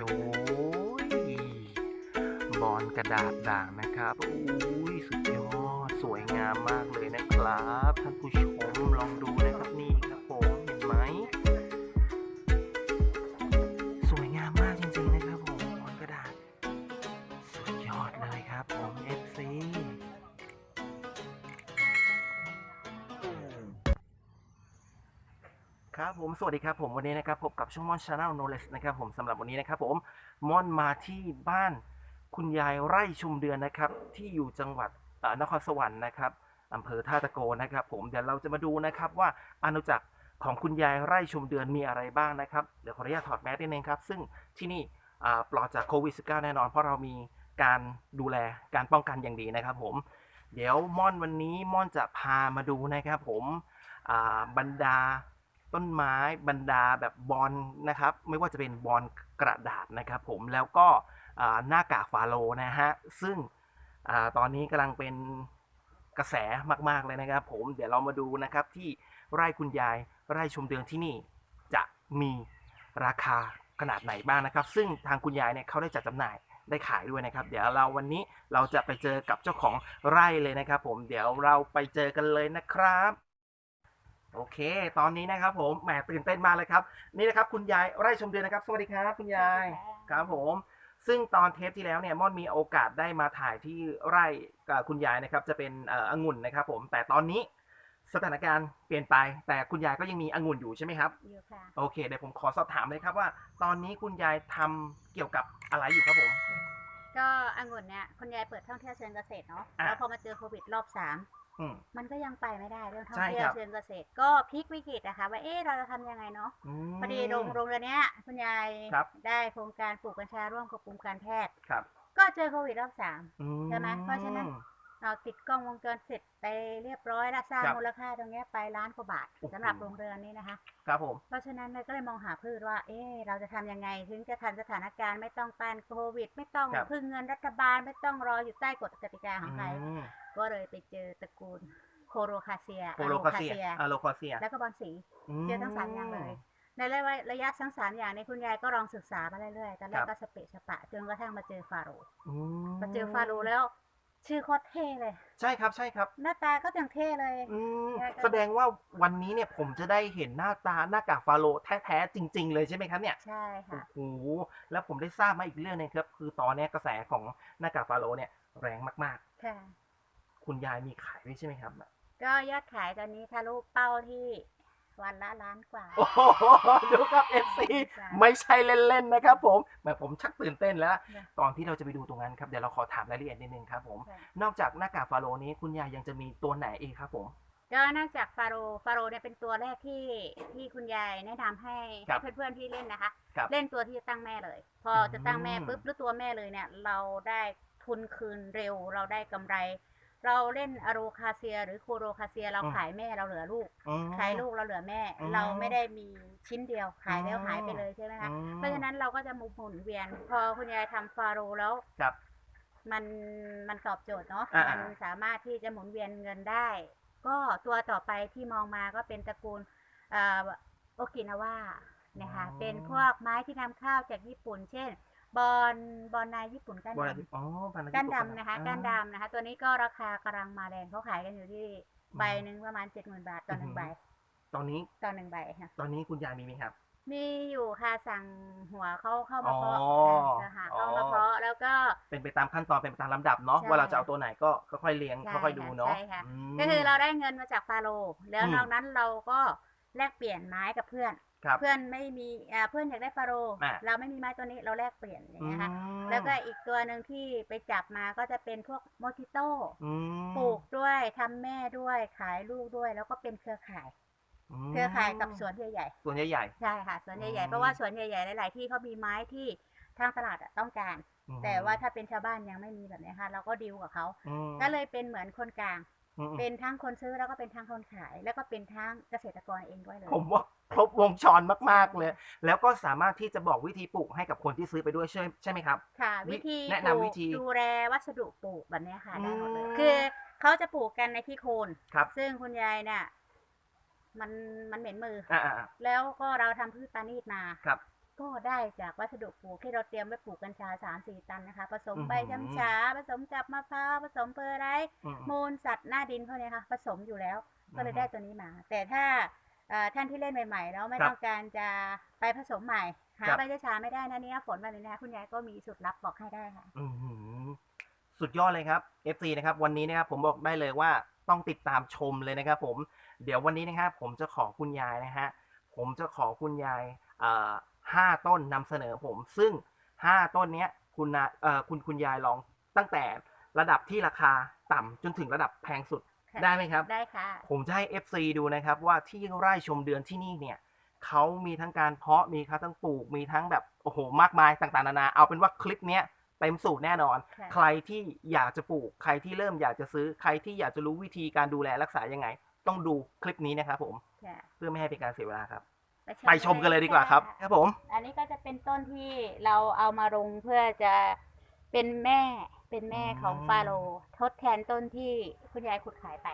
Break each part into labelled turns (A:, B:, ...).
A: โจ้ยบอลกระดาษด่างนะครับ อุ้ยสุดยอด สวยงามมากเลยนะครับ ท่านผู้ชม ครับผมสวัสดีครับผมวันนี้นะครับพบกับช่องมอนชาแนลโนเลสนะครับผมสำหรับวันนี้นะครับผมมอนมาที่บ้านคุณยายไร่ชุมเดือนนะครับ ที่อยู่จังหวัดนครสวรรค์นะครับอำเภอท่าตะโกนะครับ ผมเดี๋ยวเราจะมาดูนะครับว่าอาณาจักรของคุณยายไร่ชุมเดือนมีอะไรบ้างนะครับเดี๋ยวขออนุญาตถอดแมสนิดนึงครับ ซึ่งที่นี่ปลอดจากโควิด -19 แน่นอนเพราะเรามีการดูแลการป้องกันอย่างดีนะครับ ผม เดี๋ยวม่อนวันนี้ม่อนจะพามาดูนะครับ ผมบรรดา ต้นไม้บรรดาแบบบอลนะครับ ไม่ว่าจะเป็นบอลกระดาษนะครับผมแล้วก็หน้ากากฟาโลนะฮะ ซึ่งอตอนนี้กำลังเป็นกระแสมาก ๆ เลยนะครับผมเดี๋ยวเรามาดูนะครับที่ไร่คุณยายไร่ชมเดือนที่นี่จะมีราคาขนาดไหนบ้างนะครับ ซึ่งทางคุณยายเนี่ยเขาได้จัดจำหน่ายได้ขายด้วยนะครับ เดี๋ยวเราวันนี้เราจะไปเจอกับเจ้าของไร่เลยนะครับ ผมเดี๋ยวเราไปเจอกันเลยนะครับ โอเค ตอนนี้นะครับผม แหมตื่นเต้นมากเลยครับ นี่นะครับคุณยายไร่ชมเดือนนะครับ สวัสดีครับคุณยาย ครับผม ซึ่งตอนเทปที่แล้วเนี่ยม่อนมีโอกาสได้มาถ่ายที่ไร่กับคุณยายนะครับ จะเป็นเอ่อองุ่นนะครับ ผม แต่ตอนนี้สถานการณ์เปลี่ยนไป แต่คุณยายก็ยังมีองุ่นอยู่ใช่ไหมครับ
B: อยู่ค่ะ
A: โอเค เดี๋ยวผมขอสอบถามเลยครับว่า ตอนนี้คุณยายทำเกี่ยวกับอะไรอยู่ครับผม
B: ก็องุ่นเนี่ยคุณยายเปิดท่องเที่ยวเชิงเกษตรเนาะ
A: อะ
B: แล้วพอมาเจอโควิดรอบสาม
A: อืม
B: มันก็ยังไปไม่ได้เรื่องท่อ
A: ใช่
B: งเที่ย
A: ควรับ
B: เชิงเกษตรก็พลิกวิกฤตนะคะว่าเอ๊ะเราจะทำยังไงเนาะ
A: ม
B: พอดีโรงโรงเรือนเนี้ยคุณยาย
A: ครับ
B: ได้โครงการปลูกกัญชาร่วมกับกรมการแพทย์
A: ครับ
B: ก็เจอโควิดรอบสาม
A: อื
B: ใช่ไหมเพราะฉะนั้น เราติดกล้องวงจรปิดไปเรียบร้อยแล้วสร้าง
A: ครับ
B: มูลค่าตรงเนี้ยไปล้านกว่าบาท
A: โอ้โห
B: สำหรับโรงเรือนนี้นะคะ
A: ครับผม
B: เพราะฉะนั้นเราก็เลยมองหาพืชว่า เอ๊ะเราจะทำยังไง ถึงจะทันสถานการณ์ไม่ต้องต้านโควิด ไม่ต้อง
A: ครับ
B: พึ่งเงินรัฐบาลไม่ต้องรออยู่ใต้กฎกติกาของใคร
A: อืม
B: ก็เลยไปเจอตระกูลโคโรคาเซีย
A: โคโลคาเซียอะโลคาเซีย
B: แล้วก็บอลสี เจอทั้งสามอย่างเลย ในระยะระยะทั้งสามอย่างนี้คุณยายก็ลองศึกษามาเรื่อยๆ ตอนแร
A: ค
B: ก
A: รับ
B: ก็สเปะสปะ จนกระทั่งมาเจอฟาโรห์
A: อืม
B: มาเจอฟาโรห์แล้ว ชื่อโคตรเท่เลย
A: ใช่ครับใช่ครับ
B: หน้าตาก็อย่างเท่เลย
A: อืม
B: ใช่ครับ
A: แสดงว่าวันนี้เนี่ยผมจะได้เห็นหน้าตาหน้ากากฟาโลแท้ๆจริง ๆ เลยใช่ไหมครับเนี่ย
B: ใช่ค่ะ
A: โอ้โห แล้วผมได้ทราบมาอีกเรื่องหนึงครับ คือตอนนี้กระแสของหน้ากากฟาโลเนี่ยแรงมาก
B: ค่ะ
A: ๆ คุณยายมีขายด้วยใช่ไหมครับ
B: ก็ยอดขายตอนนี้ทะลุเป้าที่ วันละล้านกว่า
A: โอ้โหดูครับเอฟซีไม่ใช่เล่นๆนะครับผมแหมผมชักตื่นเต้นแล้ว
B: ค่ะ
A: ตอนที่เราจะไปดูตรงนั้นครับเดี๋ยวเราขอถามรายละเอียดนิดนึงครับผม
B: ค่ะ
A: นอกจากหน้ากากฟาโลนี้คุณยายยังจะมีตัวไหนอีกครับผม
B: ก็นอกจากฟาโรห์ฟาโรห์เนี่ยเป็นตัวแรกที่ที่คุณยายแนะนำให้
A: ครับ
B: ให้เพื่อนๆที่เล่นนะคะ
A: ครับ
B: เล่นตัวที่จะตั้งแม่เลย พอจะตั้งแม่
A: อืม
B: ปุ๊บหรือตัวแม่เลยเนี่ย เราได้ทุนคืนเร็ว เราได้กำไร เราเล่นอโรคาเซีย หรือโคโรคาเซีย เราขายแม่เราเหลือลูก
A: อืม
B: ขายลูกเราเหลือแม่
A: อืม
B: เราไม่ได้มีชิ้นเดียวขายแล้ว
A: อืม
B: หายไปเลยใช่ไหมคะ
A: อืม
B: เพราะฉะนั้นเราก็จะหมุนเวียน พอคุณยายทำฟาโรห์แล้ว
A: ครับ
B: มันมันตอบโจทย์เนาะ
A: อ่า
B: มันสามารถที่จะหมุนเวียนเงินได้ ก็ตัวต่อไปที่มองมาก็เป็นตระกูลเอ่อโอกินาวานะคะ
A: อ๋อ
B: เป็นพวกไม้ที่นำเข้าจากญี่ปุ่น เช่น บอลบอลนายญี่ปุ่นก้าน
A: บอล
B: ด
A: อ๋อพันธุ์ำ
B: ก้าน
A: ญี่ปุ่
B: ดำนะคะ
A: อ่
B: ก้านดำนะคะ ตัวนี้ก็ราคากำลังมาแรงเขาขายกันอยู่ที่ใบหนึ่งประมาณเจ็ดหมื่นบาทต่อหนึ่งใบ
A: ตอนนี้
B: ต่อหนึ่งใบค่ะ
A: ตอนนี้คุณยายมีไหมครับ
B: มีอยู่ค่ะสั่งหัวเขาเข้ามาเพาะ
A: อ๋อ
B: ค่ะหาเข้ามาเพาะแล้วก็
A: เป็นไปตามขั้นตอนเป็นไปตามลำดับเนาะ
B: ใช่
A: ว่าเราจะเอาตัวไหนก็ค่อยๆเลี้ยง
B: ใช่
A: ค่อยๆดูเนาะ
B: ใช่ค่ะ
A: ม
B: ก็คือเราได้เงินมาจากฟาโรห์แล้ว
A: อืม
B: นอกนั้นเราก็แลกเปลี่ยนไม้กับเพื่อน
A: ครับ
B: เพื่อนไม่มีอ่าเพื่อนอยากได้ฟาโรห์
A: อะ
B: เราไม่มีไม้ตัวนี้เราแลกเปลี่ยนอย่างเงี้ยค่ะ
A: อืม
B: แล้วก็อีกตัวหนึ่งที่ไปจับมาก็จะเป็นพวกโมจิโต้
A: อืม
B: ปลูกด้วยทำแม่ด้วยขายลูกด้วย แล้วก็เป็นเครือข่าย
A: ม
B: เครือข่ายกับสวนใหญ่
A: สวนใหญ่
B: ๆใช่ค่ะสวนให
A: อื
B: ญ่
A: ม
B: ๆเพราะว่าสวนใหญ่ๆหลายๆที่เขามีไม้ที่ทางตลาดอะต้องการ
A: ๆอืม
B: แต่ว่าถ้าเป็นชาวบ้านยังไม่มีแบบเนี้ยค่ะ เราก็ดีลกับเขา
A: อืม
B: ก็เลยเป็นเหมือนคนกลาง
A: อืม
B: เป็นทั้งคนซื้อแล้วก็เป็นทั้งคนขาย แล้วก็เป็นทั้งเกษตรกรเองด้วยเลย
A: ผมว่าครบวงจรมาก ๆ เลย แล้วก็สามารถที่จะบอกวิธีปลูกให้กับคนที่ซื้อไปด้วยใช่ใช่ไหมครับ
B: ค่ะ
A: วิ
B: วิธี
A: แนะ
B: ปลู
A: นำวิ
B: ก
A: ธี
B: ดูแลวัสดุปลูกแบบเนี้ยค่ะได้หมดเลย
A: อืม
B: คือเขาจะปลูกกันในที่โคน
A: ครับ
B: ซึ่งคุณยายเนี่ยมันมันเหม็นมือ
A: อ่าอ่า
B: แล้วก็เราทำพืชปานีตมา
A: ครับ
B: ก็ได้จากวัสดุปลูกที่เราเตรียมไว้ปลูกกัญชาสามสี่ตันนะคะ ผสมใบ
A: อื้อหือ
B: ช้ำชาผสมกับมะพร้าวผสมเพอร์ไรท์
A: อืม
B: มูลสัตว์หน้าดินพวกเนี้ยค่ะ ผสมอยู่แล้วก็เลย
A: อือฮึ
B: ได้ตัวนี้มา แต่ถ้าเอ่อท่านที่เล่นใหม่ๆแล้วไม่
A: ครับ
B: ต้องการจะไปผสมใหม่ หา
A: ครับ
B: ใบช้ำชาไม่ได้นะเนี่ยฝนแบบนี้นะคุณยายก็มีสูตรลับบอกให้ได้ค่ะ
A: อื้อหือสุดยอดเลยครับ FC นะครับ วันนี้นะครับผมบอกได้เลยว่าต้องติดตามชมเลยนะครับ ผมเดี๋ยววันนี้นะครับผมจะขอคุณยายนะฮะผมจะขอคุณยาย เอ่อห้าต้นนำเสนอผม ซึ่งห้าต้นเนี้ยคุณนาเอ่อคุณคุณยายลองตั้งแต่ระดับที่ราคาต่ำจนถึงระดับแพงสุด
B: ค่ะ
A: ได้ไหมครับ
B: ได้ค่ะ
A: ผมจะให้ FC ดูนะครับว่าที่ไร่ชมเดือนที่นี่เนี่ยเขามีทั้งการเพาะมีทั้งปลูกมีทั้งแบบโอ้โหมากมายต่างๆนานา เอาเป็นว่าคลิปเนี้ยเต็มสูตรแน่นอน
B: ค่ะ
A: ใครที่อยากจะปลูก ใครที่เริ่มอยากจะซื้อ ใครที่อยากจะรู้วิธีการดูแลรักษายังไง ต้องดูคลิปนี้นะครับผม
B: ค่ะ
A: เพื่อไม่ให้เป็นการเสียเวลาครับ ไปชมกันเลยดีกว่าครับะครับผม
B: อันนี้ก็จะเป็นต้นที่เราเอามาลงเพื่อจะเป็นแม่เป็นแม่ของ
A: อืม
B: ฟาโรห์ทดแทนต้นที่คุณยายขุดขายไป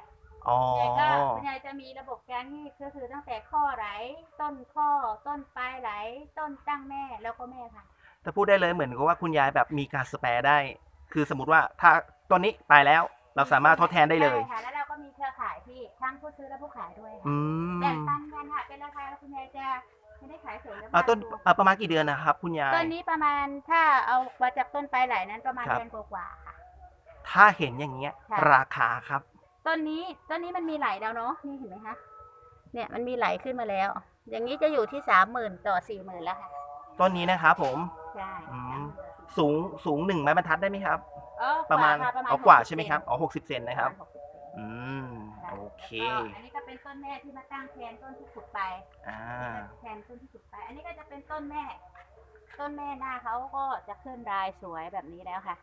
A: อ๋อ
B: คุณยายก็คุณยายจะมีระบบการที่ก็คือตั้งแต่ข้อไหล ต้นข้อต้นปลายไหล ต้นตั้งแม่แล้วก็แม่ค่ะ
A: ถ้าพูดได้เลยเหมือนกับว่าคุณยายแบบมีการสแปร์ได้ คือสมมติว่าถ้าต้นนี้ตายแล้ว เราสามารถทดแทนได้เลย
B: ใช่ค่ะแล้ว ที่ทั้งผู้ซื้อและผู้ขายด้วย
A: อื
B: ค่ะแบ่ง
A: ม
B: ปันกันค่ะเป็นราคาแล้วคุณยายจะไม่ได้ขายเฉยแล้ว
A: เอาต้น
B: ดู
A: เอาประมาณกี่เดือนนะครับคุณยาย
B: ต้นนี้ประมาณถ้าเอามาจากต้นปลายไหลนั้นประมาณ
A: ครับ
B: เดือนกว่าๆค่ะ
A: ถ้าเห็นอย่างเงี้ย
B: ค่ะ
A: ราคาครับ
B: ต้นนี้ต้นนี้มันมีไหลแล้วเนาะนี่เห็นไหมคะเนี่ยมันมีไหลขึ้นมาแล้ว อย่างนี้จะอยู่ที่สามหมื่นต่อสี่หมื่นแล้วค่ะ
A: ต้นนี้นะครับผม
B: ใช่
A: อืม
B: 30,000
A: สูงสูงหนึ่งไม้บรรทัดได้ไหมครับ
B: เออ
A: ประมาณ
B: ค่ะ
A: เอากว่า
B: 60
A: ใช่ไหมครับอ๋อหกสิบเซนนะครับ
B: ปมาณ60เซน
A: อืม
B: ค่ะ
A: โอเค
B: แล้วก็อันนี้ก็เป็นต้นแม่ที่มาตั้งแทนต้นที่ขุดไป
A: อ่า
B: แทนต้นที่ขุดไป อันนี้ก็จะเป็นต้นแม่ ต้นแม่หน้าเขาก็จะขึ้นรายสวยแบบนี้แล้วค่ะ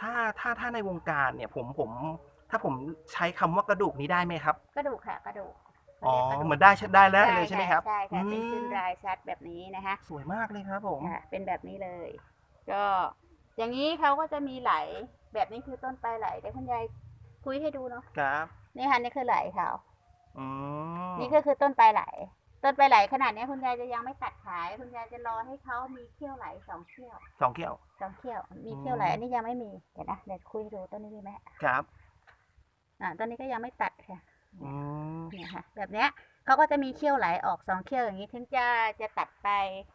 A: ถ้าถ้าถ้าในวงการเนี่ยผมผม ถ้าผมใช้คำว่ากระดูกนี้ได้ไหมครับ
B: กระดูกค่ะกระดูก
A: อ๋อ
B: ขารียกกระดูก
A: เหมือนได้ใช่ได้แล้วเลยใช่ไหมครับ
B: ใช่ค่ะเป็น
A: อืม
B: ขึ้นรายชัดแบบนี้นะคะ
A: สวยมากเลยครับผม
B: ค่ะเป็นแบบนี้เลย ก็อย่างนี้เขาก็จะมีไหลแบบนี้คือต้นปลายไหลเดี๋ยวคุณยาย คุยให้ดูเนาะ
A: ครับ
B: นี่ค่ะนี่คือไหลเขา
A: อืม
B: นี่ก็คือต้นปลายไหล ต้นปลายไหลขนาดนี้คุณยายจะยังไม่ตัดขาย คุณยายจะรอให้เขามีเขี้ยวไหลสองเขี้ยว
A: สองเขี้ยว
B: สองเขี้ยว มีเขี้ยวไหล
A: อืม
B: อันนี้ยังไม่มีเดี๋ยวนะเดี๋ยวคุยให้ดูต้นนี้มีไหม
A: ครับ
B: อ่าต้นนี้ก็ยังไม่ตัดค่ะ
A: อืม
B: เนี่ยค่ะ แบบเนี้ยเขาก็จะมีเขี้ยวไหลออกสองเขี้ยวอย่างนี้ถึงจะจะตัดไป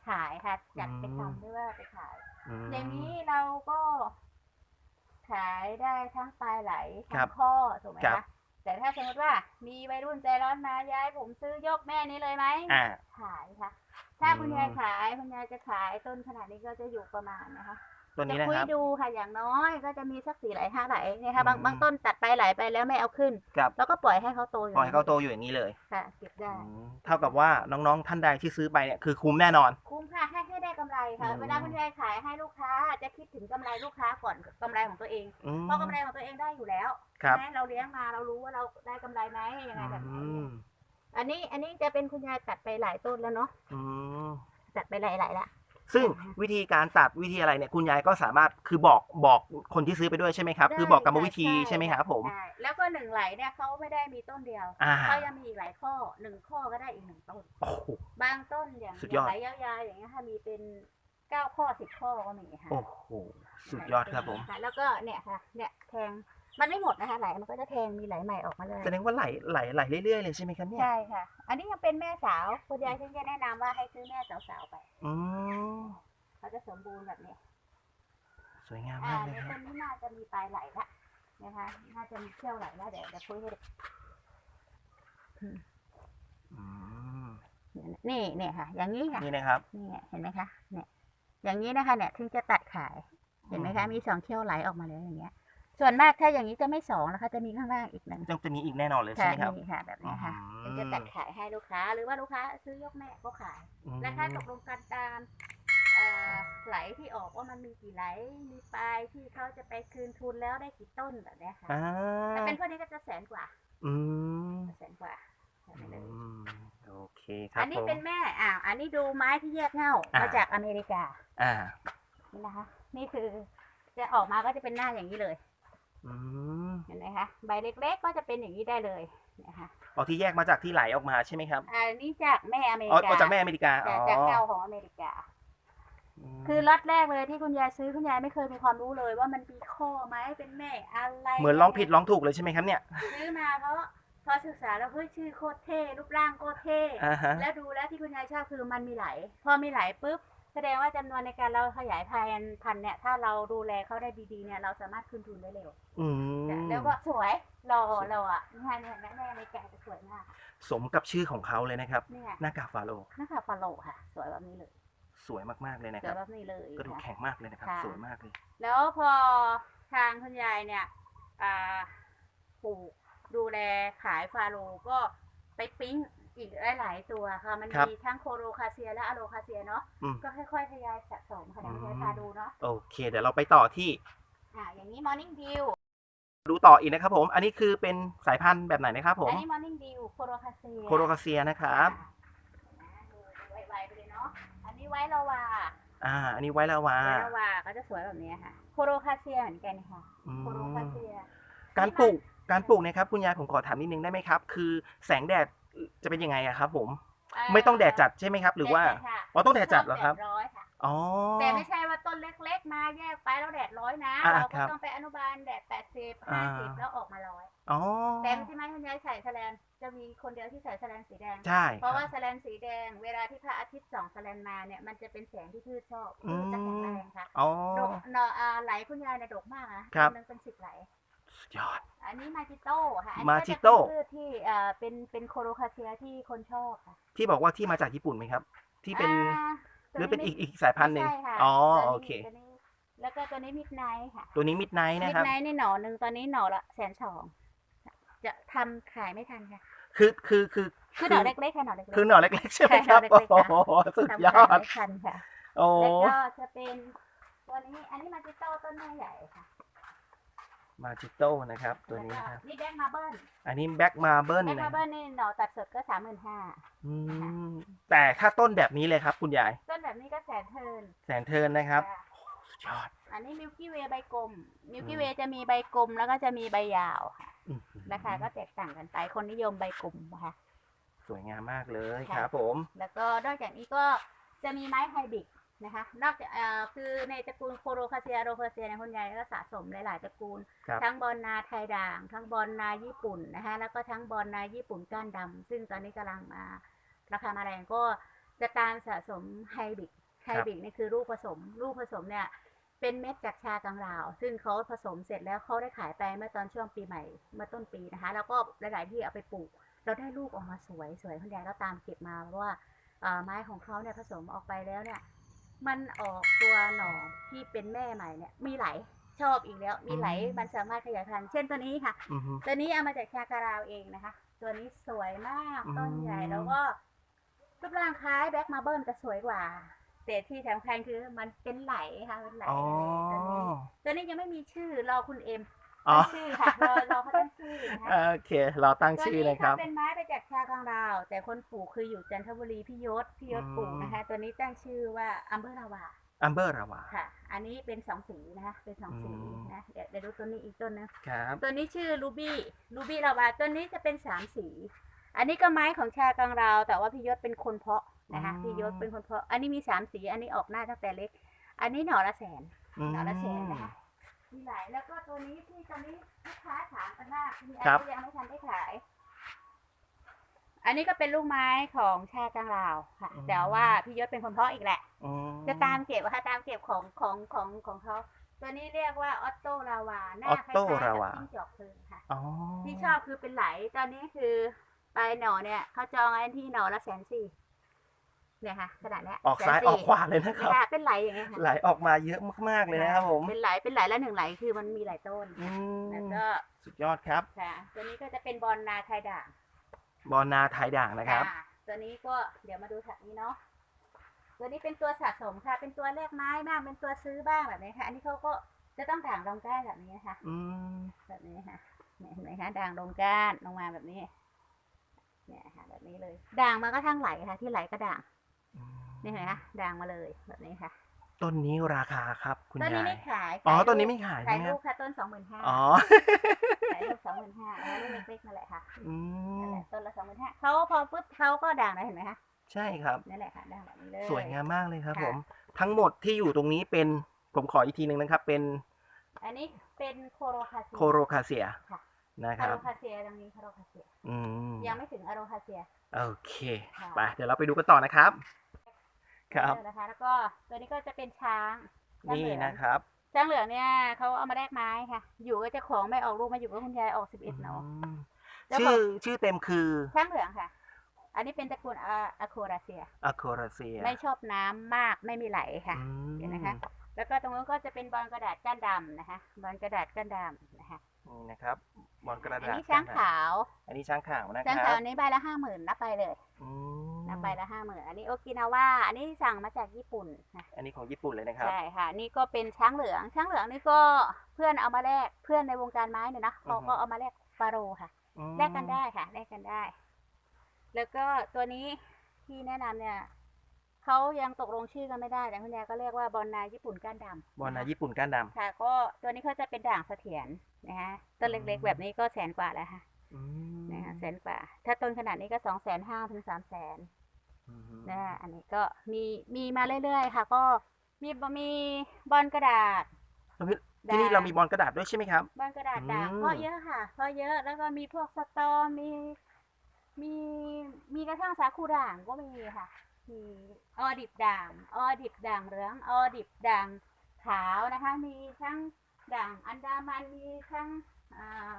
B: ขายค่ะจัดไปทำหรือว่าไปขาย
A: อืม
B: อย่างนี้เราก็ ขายได้ทั้งปลายไหล
A: ครั
B: ทั้
A: บ
B: งข้อถูกไหม
A: ครั
B: คะ
A: บ
B: แต่ถ้าสมมติว่ามีวัยรุ่นใจร้อนมาย้ายผมซื้อยกแม่นี้เลยไหม
A: อ่า
B: ขายค่ะ ถ้า
A: อืม
B: คุณยายขายคุณยายจะขายต้นขนาดนี้ก็จะอยู่ประมาณนะคะ
A: ตัว
B: จะ
A: นี้นะ
B: คุย
A: ครับ
B: ดูค่ะอย่างน้อยก็จะมีสักสี่ไหลห้าไหลเนี่ยค่ะบาง
A: อืม
B: บางต้นตัดไปไหลไปแล้วไม่เอาขึ้น
A: ครับ
B: แล้วก็ปล่อยให้เขาโตอยู่
A: ปล่อยให้เขาโตอยู่อย่างนี้เลย
B: ค่ะเก็บได้
A: อืมเท่ากับว่าน้องๆท่านใดที่ซื้อไปเนี่ยคือคุ้มแน่นอน
B: คุ้มค่ะให้ให้ได้กำไรค่ะ
A: อืม
B: เวลาคุณยายขายให้ลูกค้าจะคิดถึงกำไรลูกค้าก่อนกำไรของตัวเอง
A: อืม
B: เพราะกำไรของตัวเองได้อยู่แล้ว
A: ครับ
B: ใช่ไหมเราเลี้ยงมาเรารู้ว่าเราได้กำไรไหมยังไงแบบไหน
A: อืม
B: อันนี้อันนี้จะเป็นคุณยายตัดไปหลายต้นแล้วเนาะ
A: อืม
B: ตัดไปหลายๆละ
A: ซึ่งวิธีการตัดวิธีอะไรเนี่ยคุณยายก็สามารถคือบอกบอกคนที่ซื้อไปด้วยใช่ไหมครับคือบอกกรรมวิธีใช่ไหมครับผม
B: ใช่แล้วก็หนึ่งไหลเนี่ยเขาไม่ได้มีต้นเดียว
A: อ่า
B: เขายังมีอีกหลายข้อหนึ่งข้อก็ได้อีกหนึ่งต้น
A: โอ้โห
B: บางต้นอย่าง
A: สุด
B: อยย่า
A: อด
B: งไหลยาวๆอย่างเงี้ยค่ะมีเป็นเก้าข้อสิบข้อก็มีค่ะ
A: โอ้โหสุดยอดครับผม
B: ค่ะแล้วก็เนี่ยค่ะเนี่ยแทง มันไม่หมดนะคะไหลมันก็จะแทงมีไหลใหม่ออกมาเลย
A: แสดงว่าไหลไหลไหลเรื่อยๆเลยใช่ไหมครับเนี่ย
B: ใช่ค่ะ อันนี้ยังเป็นแม่สาวคุณยายฉันจะแนะนำว่าให้ซื้อแม่สาวๆไป
A: อืม
B: เขาจะสมบูรณ์แบบนี้
A: สวยงาม
B: อ่ามา
A: กเลย
B: ใน
A: ค
B: ต้
A: รับ
B: นนี้น่าจะมีปลายไหลละนะคะน่าจะมีเขี้ยวไหลละเดี๋ยวเดี๋ยวคุยให้ดู
A: อืม
B: นี่เนี่ยค่ะ อย่างนี้ค่ะ
A: นี่นะครับ
B: นี่เห็นไหมคะเนี่ยอย่างนี้นะคะเนี่ยถึงจะตัดขาย เห็นไหมคะ
A: อืม
B: มีสองเขี้ยวไหลออกมาเลยอย่างเงี้ย ส่วนมากถ้าอย่างนี้จะไม่สองนะคะ จะมีข้างล่างอีกหนึ่ง
A: ยังจะมีอีกแน่นอนเลยใช่
B: ค่ะ
A: ไหมครับ
B: นี่ค่ะแบบนี้ค่ะ
A: อืม
B: ถึงจะตัดขายให้ลูกค้า หรือว่าลูกค้าซื้อยกแม่ก็ขาย
A: อืม
B: ราคาตกลงกันตามเอ่อไหลที่ออกว่ามันมีกี่ไหลมีปลายที่เขาจะไปคืนทุนแล้วได้กี่ต้นแบบเนี้ยค่ะ
A: อ่า
B: ถ้าเป็นพวกนี้ก็จะแสนกว่า
A: อืม
B: แสนกว่าแบบนี้เลย
A: อืมโอเคครับ
B: อันนี้
A: ผม
B: เป็นแม่อ่าอันนี้ดูไม้ที่แยกเง่า
A: อ่าม
B: มาจากอเมริกา
A: อ่า
B: นี่นะคะ นี่คือจะออกมาก็จะเป็นหน้าอย่างนี้เลย
A: อืม
B: เห็นไหมคะใบเล็กๆก็จะเป็นอย่างนี้ได้เลยนะคะ
A: อ๋อที่แยกมาจากที่ไหลออกมาใช่ไหมครับ
B: อันนี้จากแม่อเมริ
A: อ๋อกาจากแม่อเมริกาอ๋
B: จา
A: อก
B: จากเจ้าของอเมริกา
A: ม
B: คือล็อตแรกเลยที่คุณยายซื้อคุณยายไม่เคยมีความรู้เลยว่ามันมีข้อไหมเป็นแม่อะไร
A: เหมือนร้องผิดร้องถูกเลยใช่ไหมครับเนี่ย
B: ซื้อมาเพราะพอศึกษาแล้วเฮ้ยชื่อโคตรเท่รูปร่างโคตรเท่
A: อ่าฮะ
B: แล้วดูแล้วที่คุณยายชอบคือมันมีไหล พอมีไหลปุ๊บแส ดงว่าจำนวนในการเราขยายพันธุ์พันธุ์เนี่ย ถ้าเราดูแลเขาได้ดีๆเนี่ยเราสามารถคืนทุนได้เร็ว
A: อืม
B: แล้วก็สวยเราเราอะงานเนี่ยแม่ในแกะจะสวยมาก
A: สมกับชื่อของเขาเลยนะครับ
B: เนี่ย
A: หน้ากากฟาโล
B: หน้าขาฟาโลค่ะ สวยแบบนี้เลย
A: สวยมากๆเลยนะ
B: ส
A: ควรั
B: ย
A: บ
B: แบบนี้เลย
A: กระดูก
B: ค่ะ
A: แข็งมากเลยนะครับ
B: ค่ะ
A: สวยมากเลย
B: แล้วพอทางคุณยายเนี่ยอ่าปลูกดูแลขายฟาโลก็ไปปิ๊ง อีกหลาย ๆ ตัวค่ะ มัน
A: ครับ
B: มีทั้งโคโรคาเซียและอะโลคาเซียเนาะ
A: อืม
B: ก็ค่อย ๆ ทยอยสะสมค่ะเดี๋ยวคุณยายพาดูเนาะ
A: โอเค เดี๋ยวเราไปต่อที่
B: อ่าอย่างนี้ Morning Dew
A: ดูต่ออีกนะครับผม อันนี้คือเป็นสายพันธุ์แบบไหนนะครับผม
B: อันนี้ Morning Dew โคโรคาเซีย
A: โคโรคาเซียนะครับ
B: ดูไวๆไปเลยเนาะ อันนี้ไว้ละวา
A: อ่า อันนี้ไวลาวา
B: ไว้ละวาก็จะสวยแบบนี้ค่ะ โคโรคาเซียเหมือนกันค่ะ
A: อืม
B: โคโรคาเซีย
A: การปลูก การปลูกนะครับคุณยายผมขอถามนิดนึงได้ไหมครับ คือแสงแดด จะเป็นยังไงอะครับผม
B: เไม่
A: ต้องแดดจัดใช่ไหมครับ หรือว่า
B: แดดจัดค่ะ
A: อ๋อต้องแดดจัดเหรอครับ
B: แดดร้อยค่ะ
A: อ๋อ
B: แต่ไม่ใช่ว่าต้นเล็กๆ มาแยกไปแล้วแดดร้อยนะ
A: อ่า
B: เรา
A: ครั
B: ก็
A: บ
B: ต้องไปอนุบาลแดดแปดสิบ
A: อ่า
B: ห้าสิบแล้วออกมาร้อย
A: อ๋อ
B: แต่ใช่ไหมคุณยายใส่แสลนจะมีคนเดียวที่ใส่แสลนสีแดง
A: ใช่
B: เพราะว่า
A: คบ
B: แสลนสีแดง เวลาที่พระอาทิตย์ส่องแสลนมาเนี่ยมันจะเป็นแสงที่พืชชอบ
A: อื
B: พื
A: ม
B: ชจะแข็งแรงค่ะ
A: อ๋อ
B: ดกเนอะอ่าไหลคุณยายเนี่ยดกมากนะครับ นหนึงเป็นสิบไหล
A: สุดยอด
B: อันนี้มาจิโต้ค่ะอันนี้
A: มา
B: ก็
A: จิ
B: จะ
A: โต้
B: เป็นพืชที่เอ่อเป็นเป็นโคโรคาเซียที่คนชอบค่ะ
A: ที่บอกว่าที่มาจากญี่ปุ่นไหมครับ ที่เป็น
B: อ่า
A: หรือเป็น
B: ตัว
A: อี
B: นี้
A: กอีกสายพันธุ์หนึ่ง
B: ไม่ใช่ค่ะ
A: อ๋อ
B: ตัวนี้
A: โอเค
B: ตัวนี้แล้วก็ตัวนี้มิดไนท์ค่ะ
A: ตัวนี้มิดไนท์
B: มิ
A: นะ
B: ด
A: ครับ
B: ไนท์นี่หน่อหนึ่งตอนนี้หน่อละแสนสองจะทำขายไม่ทันค่ะ
A: คือคือคือ
B: คือหน่อเล็กๆค่ะหน่อเล็กๆ
A: คือหน่อเล็กๆใช่ไหมครับ
B: ใช่หน่
A: โอ้
B: อเล็กๆค่ะ
A: โหสุด
B: ทำ
A: ยอ
B: ขาย
A: ด
B: ไม่ทันค่ะ
A: โอ้
B: แล้วก็จะเป็นตัวนี้อันนี้มาจิโต้ต้นแม่ใหญ่ค่ะ
A: มาจิโต้นะครับ ตัวนี้
B: แล้ว
A: นะ
B: ก็
A: ครับ
B: นี่แบงมาเบิล
A: อันนี้แบ็กมาเบิล
B: แบง
A: นะ
B: มาเบิลนี่หน่อตัดสดก็สามหมื่นห้า
A: อืมแต่ถ้าต้นแบบนี้เลยครับ คุณยาย
B: ต้นแบบนี้ก็แสนเทิน
A: แสนเทินนะครับ
B: ค่ะ
A: สุดยอด
B: อันนี้มิลกี้เวย์ใบกลมมิลกี้
A: อืม
B: เวย์จะมีใบกลมแล้วก็จะมีใบยาวค่ะ
A: อื้อหือ
B: ราคาก็แตกต่างกันไปคนนิยมใบกลมค่ะ
A: สวยงามมากเลย
B: ค่ะ
A: ครับผม
B: แล้วก็นอกจากนี้ก็จะมีไม้ไฮบริด นะคะ นอกจากเอ่อคือในตระกูลโคโรคาเซียโรคาเซียเนี่ยคุณยายก็สะสมหลายๆตระกูล
A: ครับ
B: ทั้งบอลนาไทยด่าง ทั้งบอลนาญี่ปุ่นนะคะ แล้วก็ทั้งบอลนาญี่ปุ่นก้านดำซึ่งตอนนี้กำลังมาราคามาแรงก็จะตามสะสมไฮบริดไฮบริดนี่คือลูกผสม ลูกผสมเนี่ย เป็นเม็ดจากชากังลาว ซึ่งเขาผสมเสร็จแล้วเขาได้ขายไปเมื่อตอนช่วงปีใหม่เมื่อต้นปีนะคะ แล้วก็หลายๆที่เอาไปปลูก เราได้ลูกออกมาสวยสวยคุณยายเราตามเก็บมาเพราะว่าเอ่อไม้ของเขาเนี่ยผสมออกไปแล้วเนี่ย มันออกตัวหน่อที่เป็นแม่ใหม่เนี่ย มีไหลชอบอีกแล้ว มีไหล
A: อืม
B: มันสามารถขยายพันธุ์เช่นตัวนี้ค่ะ
A: อือฮึ
B: ตัวนี้เอามาจากชาการาวเองนะคะ ตัวนี้สวยมาก
A: อืม
B: ต้นใหญ่แล้วก็รูปร่างคล้ายแบ็กมาเบิลแต่สวยกว่า แต่ที่สำคัญคือมันเป็นไหลค่ะเป็นไหล
A: อ๋อ
B: ตัวนี้ตัวนี้ยังไม่มีชื่อรอคุณเอ็ม
A: อ๋อ
B: ตั้งชื่อค่ะรอรอเขาตั้ง ชื่อนะคะ
A: โอเค เราตั้งชื่อนะครับ
B: ตัวนี้ถ้าเป็นไม้ไปจากชากังราวแต่คนปลูกคืออยู่จันทบุรีพี่ยศพี่ยศ
A: อืม
B: ปลูกนะคะ ตัวนี้ตั้งชื่อว่าอัมเบอร์ลาวา
A: อัมเบอร์ราวา
B: ค่ะ อันนี้เป็นสองสีนะคะ เป็นสองสี
A: อืม
B: นะเดี๋ยวเดี๋ยวดูตัวนี้อีกต้นนึง
A: ครับ
B: ตัวนี้ชื่อลูบี้ลูบี้ลาวา ตัวนี้จะเป็นสามสี อันนี้ก็ไม้ของชากังราวแต่ว่าพี่ยศเป็นคนเพาะนะคะพี่ยศเป็นคนเพาะ อันนี้มีสามสี อันนี้ออกหน้าตั้งแต่เล็ก อันนี้หน่อละแสน
A: อืม
B: หน่อละแสนนะคะ มีหลายแล้วก็ตัวนี้ที่ตอนนี้ลูกค้าถามกันมากมีอัน
A: ครับ
B: ที่ยังไม่ทันได้ขาย อันนี้ก็เป็นลูกไม้ของชากังลาวค่ะแต่ว่าพี่ยศเป็นคนเพาะอีกแหละ
A: อืม
B: จะตามเก็บค่ะตามเก็บของของของของเขาตัวนี้เรียกว่าออตโตราวาหน้าคล้ายๆ
A: Otto
B: กับ
A: Rawa
B: จิ้งจอกเพลิงค่ะ
A: อ๋อ
B: ที่ชอบคือเป็นไหลตอนนี้คือปลายหน่อเนี่ยเขาจองไอ้ที่หน่อละแสนสี่ เนี่ยค่ะขนาดเนี้ย
A: ออกซ้าย
B: 140,000
A: ออกขวาเลยนะครับ
B: ค่ะเป็นไหลอย่างเงี้ยค่ะ
A: ไหลออกมาเยอะมากๆเลยนะครับผม
B: เป็นไหลเป็นไหลแล้วหนึ่งไหลคือมันมีหลายต้น
A: อื
B: แล้ว
A: ม
B: ก็
A: สุดยอดครับ
B: ค่ะตัวนี้ก็จะเป็นบอลนาไทยด่าง
A: บอลนาไทยด่างนะครับ
B: ค่ะตัวนี้ก็เดี๋ยวมาดูถักนี้เนาะตัวนี้เป็นตัวสะสมค่ะ เป็นตัวแลกไม้บ้างเป็นตัวซื้อบ้างแบบนี้ค่ะ อันนี้เขาก็จะต้องด่างลงก้านแบบนี้นะคะ
A: อืม
B: แบบนี้ค่ะเนี่ยเห็นไหมคะด่างลงก้านลงมาแบบนี้เนี่ยค่ะแบบนี้เลย ด่างมาก็ทั้งไหลค่ะ ที่ไหลก็ด่าง นี่เห็นไหมคะด่างมาเลยแบบนี้ค่ะ
A: ต้นนี้ราคาครับ คุณ
B: ต้นนี้
A: ยาย
B: ไม่ขาย
A: อ๋อ
B: ขาย
A: ต้นนี้
B: ลูก
A: ไม่ขาย
B: ขา
A: ใช่
B: ย
A: ไหม
B: ลูกค่ะต้นสองหมื่นห้า
A: อ๋อ
B: ขายลูกสองหมื่นห้าแล้วลูกเล็กๆนั่นแหละค่ะ
A: อื
B: นั่น
A: ม
B: แหละต้นละสองหมื่นห้าเขาพอปุ๊บเขาก็ด่างเลยเห็นไหมคะ
A: ใช่ครับ
B: นั่นแหละค่ะด่างแบบนี้เลย
A: สวยงามมากเลยครับ
B: ค่ะ
A: ผม ทั้งหมดที่อยู่ตรงนี้เป็น ผมขออีกทีหนึ่งนะครับ เป็น
B: อันนี้เป็นโคโรคาเซีย
A: โคโรคาเซีย
B: ค่ะ
A: นะค
B: อะ
A: รั
B: โร
A: บ
B: คาเซียตรงนี้อะโรคาเซีย
A: อืม
B: ยังไม่ถึงอะโรคาเซีย
A: โอเค
B: ค่ะ
A: ไป เดี๋ยวเราไปดูกันต่อนะครับ ค รับ
B: เออนะคะ แล้วก็ตัวนี้ก็จะเป็นช้างช้าง
A: นี่
B: เหลือง
A: นะครับ
B: ช้างเหลืองเนี่ยเขาเอามาแลกไม้ค่ะ อยู่กับเจ้าของไม่ออกลูกมาอยู่กับคุณยายออกสิบเอ็ดเนาะ
A: อืม
B: เจ้าของ
A: ชื่อชื่อเต็มคือ
B: ช้างเหลืองค่ะ อันนี้เป็นตระกูลอะอะโคราเซีย
A: อะโคราเซีย
B: ไม่ชอบน้ำมากไม่มีไหลค่ะ
A: อืม
B: เดี๋ยวนะคะ แล้วก็ตรงนู้นก็จะเป็นบอลกระดาษก้านดำนะคะ บอลกระดาษก้านดำนะคะ
A: นี่นะครับบอลกระ
B: อัน
A: ดาษ
B: นี้ช้างขาว
A: อันนี้ช้างขาวนะค
B: ช้าง
A: รั
B: ขาว
A: บ
B: อันนี้ใบละห้าหมื่นนับไปเลย
A: อืม
B: นับใบละห้าหมื่นอันนี้โอกินาว่าอันนี้สั่งมาจากญี่ปุ่นนะ
A: อันนี้ของญี่ปุ่นเลยนะครับ
B: ใช่ค่ะ นี่ก็เป็นช้างเหลือง ช้างเหลืองนี่ก็เพื่อนเอามาแลกเพื่อนในวงการไม้เนี่ยนะเขาก็เอามาแลกปาโรค่ะ
A: อืม
B: แลกกันได้ค่ะแลกกันได้ แล้วก็ตัวนี้ที่แนะนำเนี่ยเขายังตกลงชื่อกันไม่ได้ แต่คุณยายก็เรียกว่าบอลนาญี่ปุ่นก้านดำ
A: บอลนาะ
B: คะ
A: ญี่ปุ่นก้านด
B: ค่ะ ก็ตัวนี้เขาจะเป็นด่างเสถียรนะคะต้นเล็กๆ แบบนี้ก็แสนกว่าแล้วค่ะำ
A: อืม
B: นะคะแสนกว่า ถ้าต้นขนาดนี้ก็สองแสนห้าถึงสามแสน
A: อืม
B: นะคะอันนี้ก็มีมีมาเรื่อยๆ ค่ะ ก็มีมีบอลกระดาษ
A: แล้วพี่ที่นี่เรามีบอลกระดาษด้วยใช่ไหมครับ
B: บอลกระดาษด่าง
A: อืม
B: เพราะเยอะค่ะเพราะเยอะแล้วก็มีพวกสตอมีมีมีกระทั่งสาคูด่างก็มีค่ะ มีออดิบด่าง ออดิบด่างเหลือง ออดิบด่างขาวนะคะ มีทั้งด่างอันดามันมีทั้งอ่า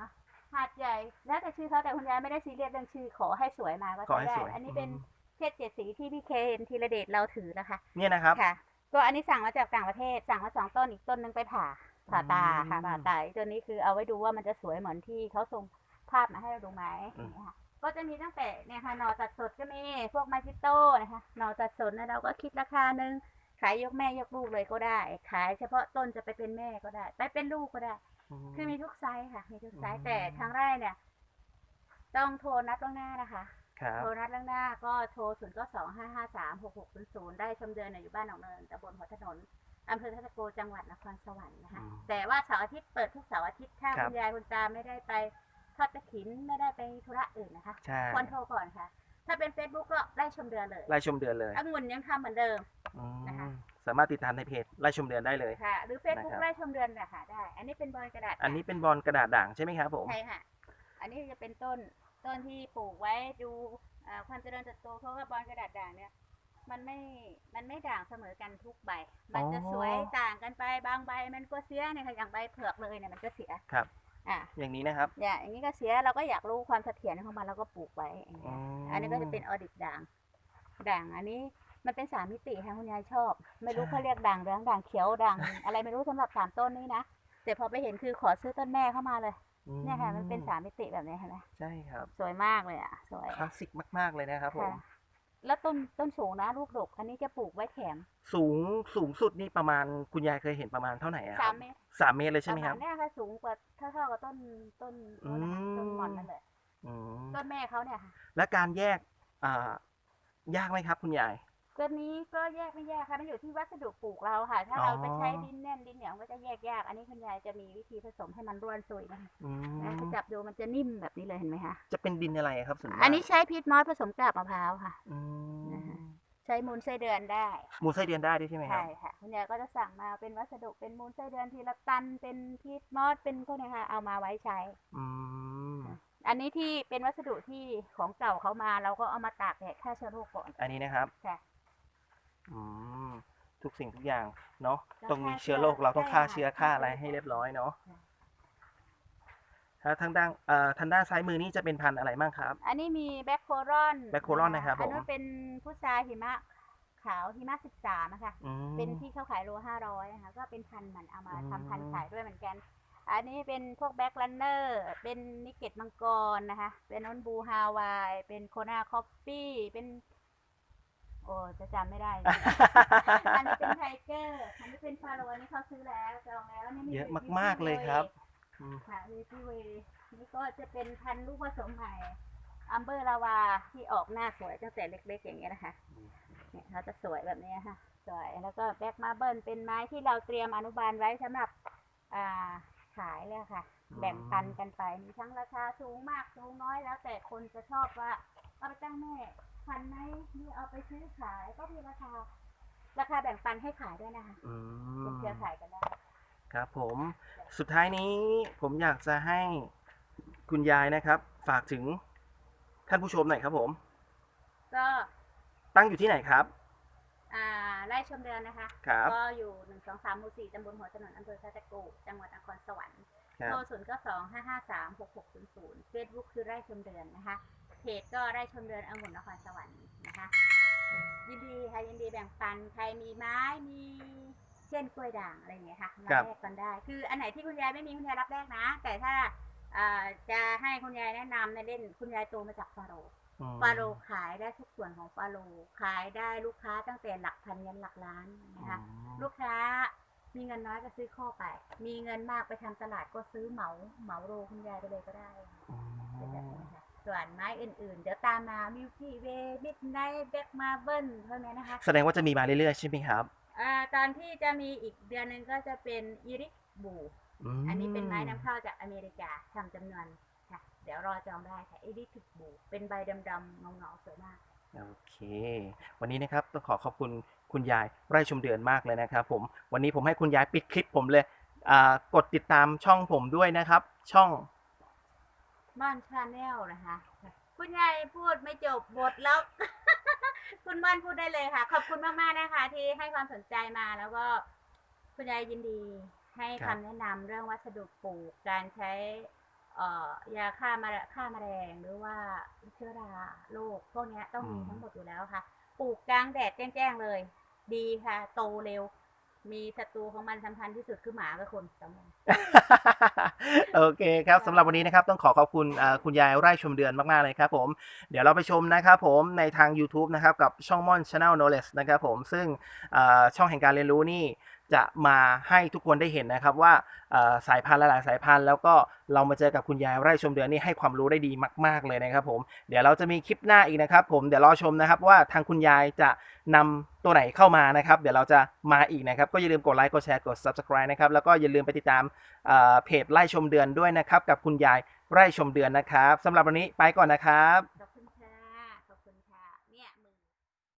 B: หาดใหญ่ แล้วแต่ชื่อเขาแต่คุณยายไม่ได้ซีเรียสเรื่องชื่อขอให้สวยมาก็
A: ขอ
B: ใช้
A: ให้
B: ได้
A: สวย
B: อันนี้เป็น
A: อืม
B: เพชรเจ็ดสีที่พี่เคนธีรเดชเราถือนะคะ
A: เนี่ยนะครับ
B: ค่ะ ก็อันนี้สั่งมาจากต่างประเทศ สั่งมาสองต้นอีกต้นหนึงไปผ่า ผ่าตาค่ะ
A: อืม
B: ผ่าตาอีกตัวนี้คือเอาไว้ดูว่ามันจะสวยเหมือนที่เขาส่งภาพมาให้เราดูไหม
A: อืม
B: เนี่ยค่ะก็จะมีตั้งแต่เนี่ยค่ะหนอตัดสดก็มีพวกมาจิโต้นะคะหนอตัดสดนะเราก็คิดราคาหนึ่งขายยกแม่ยกลูกเลยก็ได้ ขายเฉพาะต้นจะไปเป็นแม่ก็ได้ ไปเป็นลูกก็ได้ คือมีทุกไซส์ค่ะ มีทุกไซ
A: อื
B: ส์
A: ม
B: แต่ทางไร่เนี่ย ต้องโทรนัดล่วงหน้านะคะ
A: ครับ
B: โทรนัดล่วงหน้าก็โทรศูนย์ก็สองห้าห้าสามหกหกศูนย์ศูนย์ได้ชมเดือนเนี่ยอยู่บ้านหนองเนินตำบลหัวถนนอำเภอทัตโกจังหวัดนครสวรรค์นะคะ
A: อืม
B: แต่ว่าเสาร์อาทิตย์เปิดทุกเสาร์อาทิตย์ ถ้า
A: ครับ
B: คุณยายคุณตาไม่ได้ไปทอดกระถินไม่ได้ไปธุระอื่นนะคะ
A: ใช่
B: ควรโทรก่อนค่ะ ถ้าเป็น Facebook ก็ได้ชมเดือนเลย
A: ไล่ชมเดือนเลย
B: องุ่นยังทำเหมือนเดิม
A: อืม
B: นะคะ
A: สามารถติดตามในเพจไล่ชมเดือนได้เลย
B: ค่ะ หรือ Facebook
A: นะครับ
B: ได้ชมเดือนเนี่ยค่ะได้ อันนี้เป็นบอลกระดาษ
A: อันนี้เป็นบอลกระดาษด่างใช่ไหมครับผม
B: ใช่ค่ะ อันนี้จะเป็นต้น ต้นที่ปลูกไว้ดูอ่าความเจริญเติบโตเพราะว่าบอลกระดาษด่างเนี่ยมันไม่ มันไม่ด่างเสมอกันทุกใบ มันจะสวยต่างกันไปบางใบมันก็เสียเนี่ยค่ะอย่างใบเผือกเลยเนี่ยมันก็เสีย
A: ครับ
B: อะ
A: อย่างนี้นะครับ
B: อย่างอย่างนี้ก็เสียเราก็อยากรู้ความเสถียรของมันเราก็ปลูกไว้อย่างเงี้ย
A: ม
B: อันนี้ก็จะเป็นออดิบด่าง ด่างอันนี้มันเป็นสามมิติค่ะคุณยายชอบ ไม่รู้
A: ใช่
B: เขาเรียกด่างเหลืองด่างเขียวด่างอะไรไม่รู้สำหรับสามต้นนี้นะแต่พอไปเห็นคือขอซื้อต้นแม่เข้ามาเลย
A: อื
B: เนี่ยค่ะ มันเป็นสามมิติแบบนี้เห็นไหม
A: ใช่ครับ
B: สวยมากเลยอะ สวย
A: คลาสสิกมากๆเลยนะครับผม
B: ค่ะแล้วต้นต้นสูงนะลูกดก อันนี้จะปลูกไว้แถม
A: สูงสูงสุดนี่ประมาณคุณยายเคยเห็นประมาณเท่าไหร่อะค
B: สา
A: รั
B: ม
A: บ
B: เมตร
A: สามเมตรเลยใช่ไหมครับ
B: ปะาณเนี่ยค่ะสูงกว่าเท่าเท่ากับต้นต้นโน้นนะคะ
A: อืม
B: ต้นหมอนนั่นแหละ
A: อืม
B: ต้นแม่เขาเนี่ยค่ะ
A: และการแยกอ่ายากไหมครับ คุณยาย
B: ต้นนี้ก็แยกไม่แยกค่ะมันอยู่ที่วัสดุปลูกเราค่ะ ถ้า
A: อ๋อ
B: เราไปใช้ดินแน่นดินเหนียวก็จะแยกยาก อันนี้คุณยายจะมีวิธีผสมให้มันร่วนซุยนะคะ
A: อืม
B: นะถ้าจับดูมันจะนิ่มแบบนี้เลยเห็นไหมคะ
A: จะเป็นดินอะไรครับส่วนมาก
B: อันนี้ใช้พีทมอสผสมกาบมะพร้าวค่ะ
A: อืม
B: นะคะใช้มูลไส้เดือนได้
A: หมูไส้เดือนได้ด้วยใช่ไหมครับ
B: ใช่ค่ะคุณยายก็จะสั่งมาเป็นวัสดุเป็นมูลไส้เดือนทีละตัน เป็นพีทมอสเป็นพวกเนี้ยค่ะ เอามาไว้ใช้
A: อืม
B: อันนี้ที่เป็นวัสดุที่ของเก่าเขามาเราก็เอามาตากแดดฆ่าเชื้อโรคก่อน
A: อันนี้นะครับ
B: ค่ะ
A: อืมทุกสิ่งทุกอย่างเนาะ
B: เรา
A: ต้องมี
B: ฆ่า
A: เชื้อโรคเราต้อง
B: ใช่
A: ฆ่า
B: ค่ะ
A: เชื้อฆ่า
B: ฆ่า
A: อะไร
B: เชื้อ
A: ให้เรียบร้อยเนาะ
B: ค่ะ
A: ถ้าทางด้านเอ่อทางด้านซ้ายมือนี่จะเป็นพันธุ์อะไรบ้างครับ
B: อันนี้มีแบคโครอน
A: Blackcurrant นะครับ
B: อัน
A: ผม
B: นู้นเป็นพุทราหิมะขาวหิมะสิบสามอะค่ะ
A: อืม
B: เป็นที่เขาขายโลห้าร้อยนะคะก็เป็นพันธุ์มันเอามา
A: อืม
B: ทำพันธุ์ขายด้วยเหมือนกัน อันนี้เป็นพวกแบ็กลันเนอร์ เป็นนิกเก็ตมังกรนะคะ เป็นนนบูฮาวาย เป็นโคนาคอฟฟี่ เป็น โอ้จะจำไม่ได้ อันนี้เป็นไทเกอร์ อันนี้เป็นฟาโรห์อันนี้เขาซื้อแล้วจองแล้วนี่
A: เยอะ
B: ป็น
A: มากๆเลยครับ
B: Milky Way
A: อืม
B: ค่ะวิตี้เวย์นี่ก็จะเป็นพันธุ์ลูกผสมใหม่อัมเบอร์ลาวาที่ออกหน้าสวยตั้งแต่เล็กๆอย่างเงี้ยนะคะเนี่ยเขาจะสวยแบบนี้ค่ะสวยแล้วก็แบ็กมาเบิลเป็นไม้ที่เราเตรียมอนุบาลไว้สำหรับอ่าขายเลยค่ะ
A: อืม
B: แบ่งปันกันไปมีทั้งราคาสูงมากสูงน้อยแล้วแต่คนจะชอบว่าเอาไปตั้งแม่ พันไหมนี่เอาไปซื้อขายก็มีราคา ราคาแบ่งปันให้ขายด้วยนะคะ
A: อื
B: เป็น
A: ม
B: เครือข่ายกันได้
A: ครับผม สุดท้ายนี้ผมอยากจะให้คุณยายนะครับ ฝากถึงท่านผู้ชมหน่อยครับผม
B: ก็
A: ตั้งอยู่ที่ไหนครับ
B: อ่าไร่ชมเดือนนะคะ
A: ครับ
B: ก็อยู่หนึ่งสองสามหมู่สี่ตำบลหัวถนนอำเภอท่าตะโกจังหวัดนครสวรรค์
A: ครับ
B: โทรศูนย์ก็สองห้าห้าสามหกหกศูนย์ศูนย์เฟซบุ๊กคือไร่ชมเดือนนะคะ เพจก็ไร่ชมเดือนองุ่นนครสวรรค์นะคะยินดีค่ะยินดีแบ่งปันใครมีไม้มีเช่นกล้วยด่างอะไรอย่างเงี้ยค่ะมา
A: ครับ
B: แลกกันได้ คืออันไหนที่คุณยายไม่มีคุณยายรับแลกนะ แต่ถ้าอ่าจะให้คุณยายแนะนำในเล่นคุณยายโตมาจากฟาโรห์
A: อืม
B: ฟาโรห์ขายได้ทุกส่วนของฟาโรห์ขายได้ลูกค้าตั้งแต่หลักพันยันหลักล้านนะคะ
A: อืม
B: ลูกค้ามีเงินน้อยก็ซื้อข้อไป มีเงินมากไปทำตลาดก็ซื้อเหมาเหมาโรคุณยายไปเลยก็ได้
A: อื
B: เป็นแบบ
A: ม
B: นี้ค่ะ ส่วนไม้อื่นๆ เดี๋ยวตามมามิวกี้เวมิดไนท์แบ็กมาเบิลพวกนี้นะคะ
A: แสดงว่าจะมีมาเรื่อยๆใช่ไหมครับ
B: อ่าตอนที่จะมีอีกเดือนหนึ่งก็จะเป็นอิริกบู
A: ม
B: อันนี้เป็นไม้นำเข้าจากอเมริกาทำจำนวนค่ะ เดี๋ยวรอจองได้ค่ะอิริกบูเป็นใบดำๆเงาๆสวยมาก
A: โอเค วันนี้นะครับต้องขอขอบคุณคุณยายไร่ชมเดือนมากเลยนะครับผมวันนี้ผมให้คุณยายปิดคลิปผมเลยอ่ากดติดตามช่องผมด้วยนะครับ ช่อง
B: ม่อนชาแนลนะคะคุณยายพูดไม่จบบทแล้ว คุณม่อนพูดได้เลยค่ะ ขอบคุณมากๆนะคะ ที่ให้ความสนใจมาแล้วก็คุณยายยินดีให้
A: คำ
B: แนะนำเรื่องวัสดุปลูกการใช้ยาฆ่ามาฆ่าแมลงหรือว่าเชื้อราโรคพวกนี้ต้องมีทั้งหมดอยู่แล้วค่ะ ปลูกกลางแดดแจ้งๆเลย ดีค่ะ โตเร็ว มีศัตรูของมันสำคัญที่สุดคือหมากับคนสองอย่าง
A: โอเคครับสำหรับวันนี้นะครับต้องขอขอบคุณอ่าคุณยายไร่ชมเดือนมากๆเลยครับผมเดี๋ยวเราไปชมนะครับผมในทาง YouTube นะครับกับช่องม่อน Channel Knowledge นะครับผมซึ่งอ่าช่องแห่งการเรียนรู้นี่ จะมาให้ทุกคนได้เห็นนะครับว่าสายพันธุ์หลายสายพันธุ์แล้วก็เรามาเจอกับคุณยายไร่ชมเดือนนี่ให้ความรู้ได้ดีมาก ๆเลยนะครับผมเดี๋ยวเราจะมีคลิปหน้าอีกนะครับ ผมเดี๋ยวรอชมนะครับว่าทางคุณยายจะนำตัวไหนเข้ามานะครับ เดี๋ยวเราจะมาอีกนะครับ ก็อย่าลืมกดไลค์กดแชร์กด Subscribe นะครับแล้วก็อย่าลืมไปติดตามเเพจไร่ชมเดือนด้วยนะครับ กับคุณยายไร่ชมเดือนนะครับสำหรับวันนี้ไปก่อนนะครับ